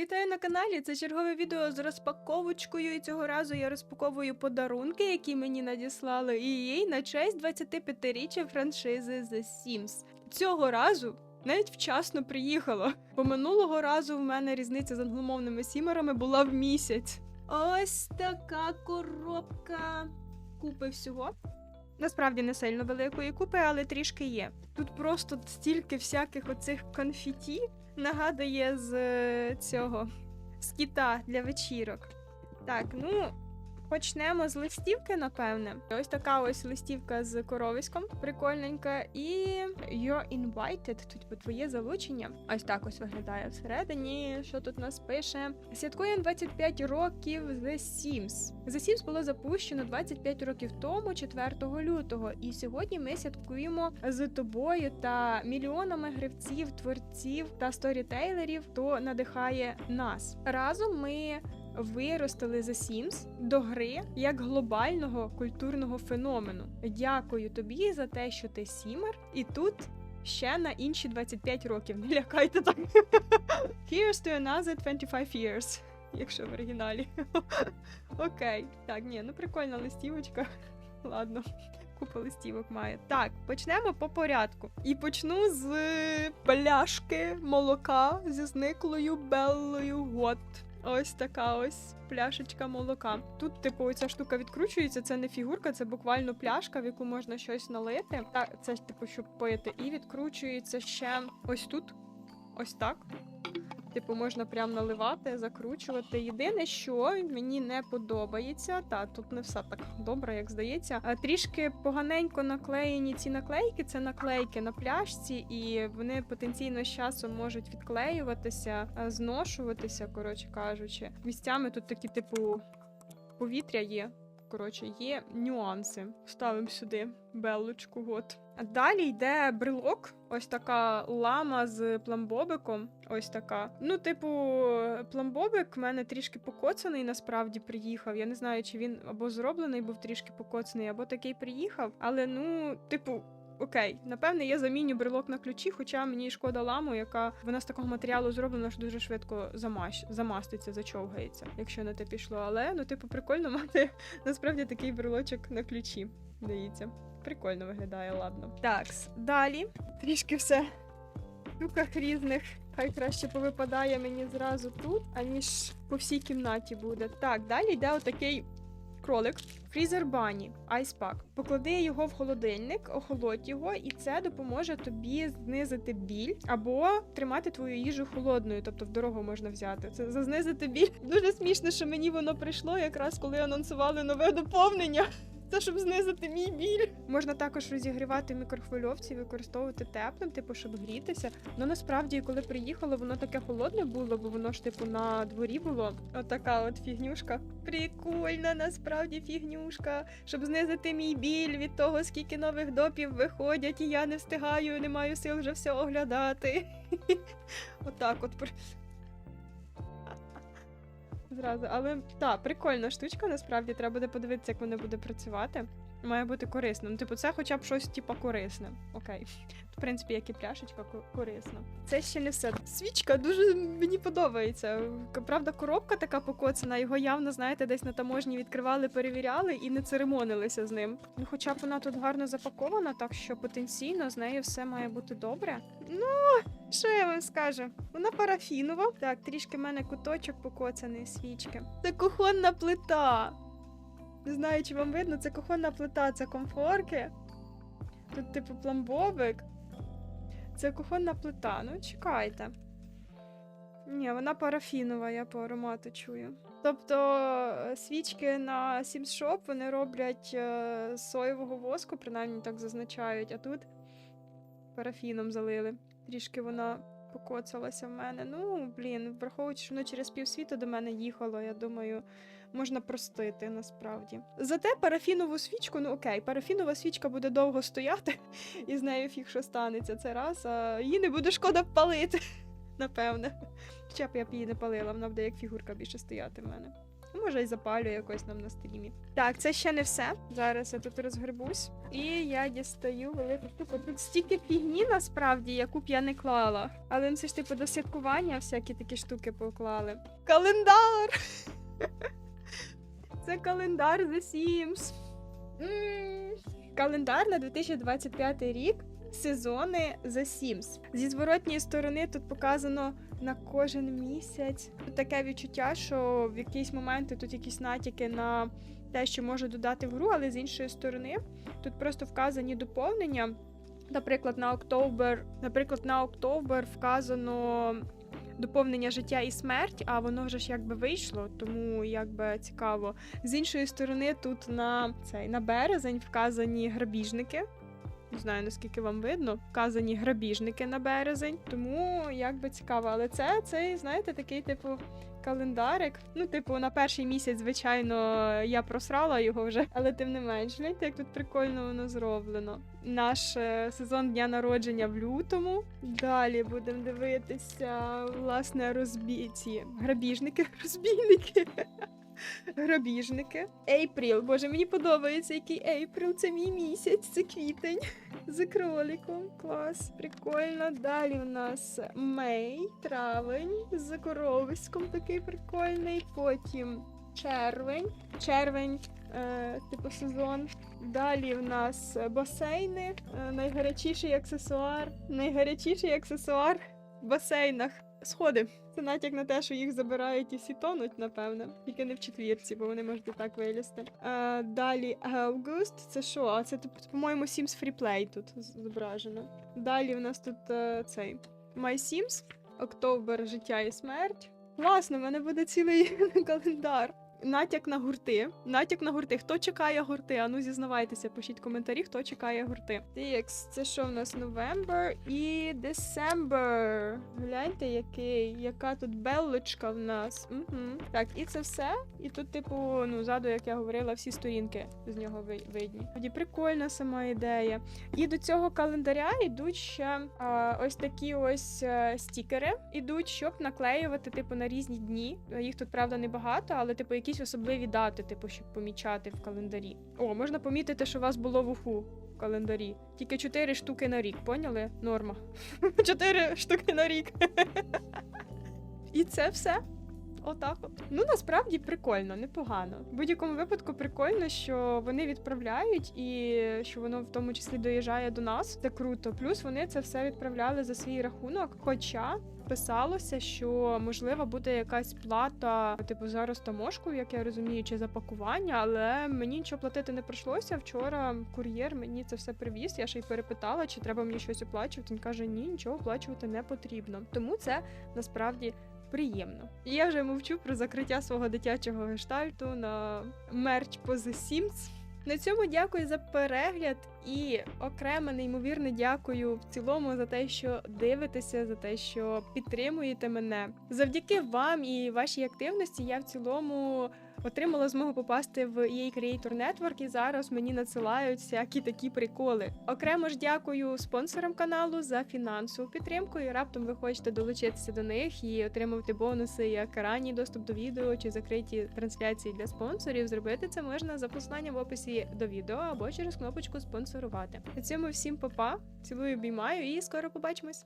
Вітаю на каналі. Це чергове відео з розпаковочкою. І цього разу я розпаковую подарунки, які мені надіслали EA на честь 25-річчя франшизи The Sims. Цього разу навіть вчасно приїхало. Бо минулого разу в мене різниця з англомовними сімерами була в місяць. Ось така коробка купи всього. Насправді не сильно великої купи, але трішки є. Тут просто стільки всяких оцих конфеті нагадує з е, цього з для вечірок. Так, ну почнемо з листівки, напевне. Ось така ось листівка з коровиськом, прикольненька. І You're invited, тут твоє залучення. Ось так ось виглядає всередині. Що тут нас пише? Святкуємо 25 років The Sims. The Sims було запущено 25 років тому, 4 лютого. І сьогодні ми святкуємо з тобою та мільйонами гравців, творців та сторітейлерів, хто надихає нас. Разом ми виростили The Sims до гри як глобального культурного феномену. Дякую тобі за те, що ти сімер, і тут. Ще на інші 25 років. Не лякайте так. Here's to another 25 years, якщо в оригіналі. Окей. Так, ні, ну прикольна листівочка. Ладно, купа листівок має. Так, почнемо по порядку. І почну з пляшки молока зі зниклою Беллою Гот. Ось така ось пляшечка молока. Тут, типу, ця штука відкручується, це не фігурка, це буквально пляшка, в яку можна щось налити. Так, це типу, щоб пити. І відкручується ще ось тут. Ось так. Типу, можна прям наливати, закручувати. Єдине, що мені не подобається, та тут не все так добре, як здається. А трішки поганенько наклеєні ці наклейки. Це наклейки на пляшці, і вони потенційно з часом можуть відклеюватися, зношуватися, коротше кажучи. Місцями тут такі, типу, повітря є. Коротше, є нюанси. Ставимо сюди белочку. От. Далі йде брелок. Ось така лама з пламбобиком. Ось така. Ну, типу, пламбобик в мене трішки покоцаний, насправді приїхав. Я не знаю, чи він або зроблений був трішки покоцаний, або такий приїхав. Але ну, типу. Окей, напевне, я заміню брелок на ключі, хоча мені шкода ламу, яка вона з такого матеріалу зроблена, що дуже швидко замаш... замаститься, зачовгається, якщо на те пішло. Але ну, типу, прикольно мати насправді такий брелочок на ключі. Дивіться. Прикольно виглядає, ладно. Так, далі. Трішки все в штуках різних. Хай краще повипадає мені зразу тут, аніж по всій кімнаті буде. Так, далі йде отакий кролик. Фрізер Бані, айспак. Поклади його в холодильник, охолодь його, і це допоможе тобі знизити біль або тримати твою їжу холодною, тобто в дорогу можна взяти. Це за знизити біль. Дуже смішно, що мені воно прийшло якраз коли анонсували нове доповнення. Це щоб знизити мій біль. Можна також розігрівати мікрохвильовці, використовувати теплим, типу, щоб грітися. Ну насправді, коли приїхало, воно таке холодне було, бо воно ж типу на дворі було. Отака от фігнюшка. Прикольна, насправді фігнюшка. Щоб знизити мій біль від того, скільки нових допів виходять, і я не встигаю, не маю сил вже все оглядати. Отак от. Зразу, але так, прикольна штучка, насправді треба буде подивитися, як вона буде працювати. Має бути корисним. Типу, це хоча б щось, типу, корисне. Окей. В принципі, як і пляшечка ко- корисна. Це ще не все. Свічка дуже мені подобається. Правда, коробка така покоцана, його явно, знаєте, десь на таможні відкривали, перевіряли і не церемонилися з ним. Ну, хоча б вона тут гарно запакована, так що потенційно з нею все має бути добре. Ну, що я вам скажу? Вона парафінова. Так, трішки в мене куточок покоцаний свічки. Це кухонна плита. Не знаю, чи вам видно, це кухонна плита, це комфорки. Тут, типу, пламбовик. Це кухонна плита. Ну, чекайте. Ні, вона парафінова, я по аромату чую. Тобто е, свічки на Sims Shop вони роблять е, з соєвого воску, принаймні так зазначають, а тут парафіном залили. Трішки вона покоцалася в мене. Ну, блін, враховуючи, що воно через півсвіту до мене їхало, я думаю, можна простити насправді. Зате парафінову свічку, ну окей, парафінова свічка буде довго стояти, і з нею фіг що станеться це раз, а її не буде шкода палити, напевне. Хоча б я б її не палила, вона буде як фігурка більше стояти в мене. Ну, Може, і запалю якось нам на стрімі. Так, це ще не все. Зараз я тут розгребусь. І я дістаю велику штуку. Тут стільки фігні насправді, яку б я не клала. Але ну, це ж типу до святкування всякі такі штуки поклали. Календар! Це календар The Sims. Календар на 2025 рік. Сезони The Sims. Зі зворотньої сторони тут показано на кожен місяць. Тут таке відчуття, що в якісь моменти тут якісь натяки на те, що може додати в гру, але з іншої сторони тут просто вказані доповнення. Наприклад, на Октобер, наприклад, на Октобер вказано доповнення життя і смерть, а воно вже ж якби вийшло, тому якби цікаво. З іншої сторони, тут на цей на березень вказані грабіжники. Не знаю наскільки вам видно, вказані грабіжники на березень, тому якби цікаво. Але це цей, знаєте, такий типу календарик. Ну, типу, на перший місяць, звичайно, я просрала його вже, але тим не менш, гляньте, як тут прикольно воно зроблено. Наш е, сезон дня народження в лютому. Далі будемо дивитися, власне, розбіті грабіжники, розбійники. Грабіжники. Ейпріл. Боже, мені подобається, який Ейпріл. Це мій місяць, це квітень. З кроликом. Клас, прикольно. Далі в нас Мей, травень з коровиськом такий прикольний. Потім червень. Червень, е, типу сезон. Далі в нас басейни. Е, найгарячіший аксесуар. Найгарячіший аксесуар в басейнах. Сходи. Це натяк на те, що їх забирають і всі тонуть, напевне. Тільки не в четвірці, бо вони можуть і так вилізти. Е, далі Август. Це що? А це, по-моєму, Sims Freeplay тут зображено. Далі в нас тут е, цей My Sims, Октобер, життя і смерть. Класно, в мене буде цілий календар. Натяк на гурти. Натяк на гурти. Хто чекає гурти? Ану, зізнавайтеся, пишіть коментарі, хто чекає гурти. Так, це що в нас November і December. Гляньте, який, яка тут белочка в нас. Угу. Так, і це все. І тут, типу, ну, ззаду, як я говорила, всі сторінки з нього видні. Тоді прикольна сама ідея. І до цього календаря йдуть ще а, ось такі ось е, стікери, ідуть, щоб наклеювати, типу, на різні дні. Їх тут, правда, небагато, але, типу, якісь особливі дати, типу, щоб помічати в календарі. О, можна помітити, що у вас було в уху в календарі. Тільки 4 штуки на рік, поняли? Норма. 4 штуки на рік. І це все. Отак от. Ну насправді прикольно, непогано. В будь-якому випадку прикольно, що вони відправляють і що воно в тому числі доїжджає до нас. Це круто. Плюс вони це все відправляли за свій рахунок. Хоча писалося, що можливо буде якась плата, типу за розтаможку, як я розумію, чи за пакування, але мені нічого платити не прийшлося. Вчора кур'єр мені це все привіз. Я ще й перепитала, чи треба мені щось оплачувати. Він каже: ні, нічого оплачувати не потрібно. Тому це насправді приємно. Я вже мовчу про закриття свого дитячого гештальту на мерч поза Sims. На цьому дякую за перегляд і окремо неймовірно дякую в цілому за те, що дивитеся, за те, що підтримуєте мене. Завдяки вам і вашій активності я в цілому отримала змогу попасти в EA Creator Network і зараз мені надсилають всякі такі приколи. Окремо ж дякую спонсорам каналу за фінансову підтримку. І раптом ви хочете долучитися до них і отримувати бонуси, як ранній доступ до відео чи закриті трансляції для спонсорів. Зробити це можна за посиланням в описі до відео або через кнопочку спонсорувати. На цьому всім па-па, цілую, обіймаю і скоро побачимось.